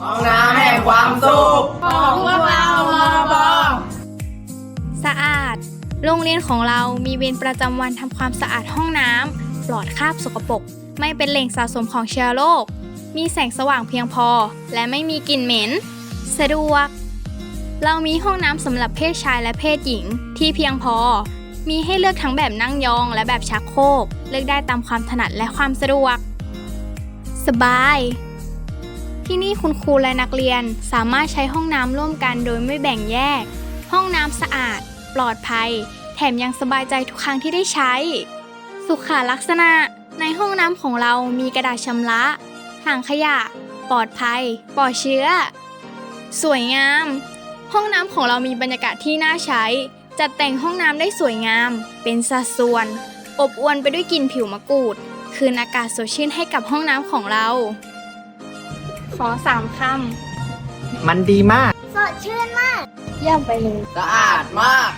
ห้องน้ำแห่งความสุขของพวกเรามบสะอาด โรงเรียนของเรามีเวรประจำวันทำความสะอาดห้องน้ำปลอดคราบสกปรกไม่เป็นแหล่งสะสมของเชื้อโรคมีแสงสว่างเพียงพอ และไม่มีกลิ่นเหม็น สะดวก เรามีห้องน้ำสำหรับเพศชายและเพศหญิงที่เพียงพอ มีให้เลือกทั้งแบบนั่งยองและแบบชักโครกเลือกได้ตามความถนัดและความสะดวก สบาย ที่นี่คุณครูและนักเรียนสามารถใช้ห้องน้ำร่วมกันโดยไม่แบ่งแยก ห้องน้ำสะอาด ปลอดภัย แถมยังสบายใจทุกครั้งที่ได้ใช้ สุขลักษณะ ในห้องน้ำของเรามีกระดาษชำระถังขยะ ปลอดภัย ปลอดเชื้อ สวยงาม ห้องน้ำของเรามีบรรยากาศที่น่าใช้ จัดแต่งห้องน้ำได้สวยงาม เป็นสัดส่วน อบอวลไปด้วยกลิ่นผิวมะกรูด คืนอากาศสดชื่นให้กับห้องน้ำของเรา ขอสามคำมันดีมาก สดชื่นมาก เยี่ยมไปเลย สะอาดมาก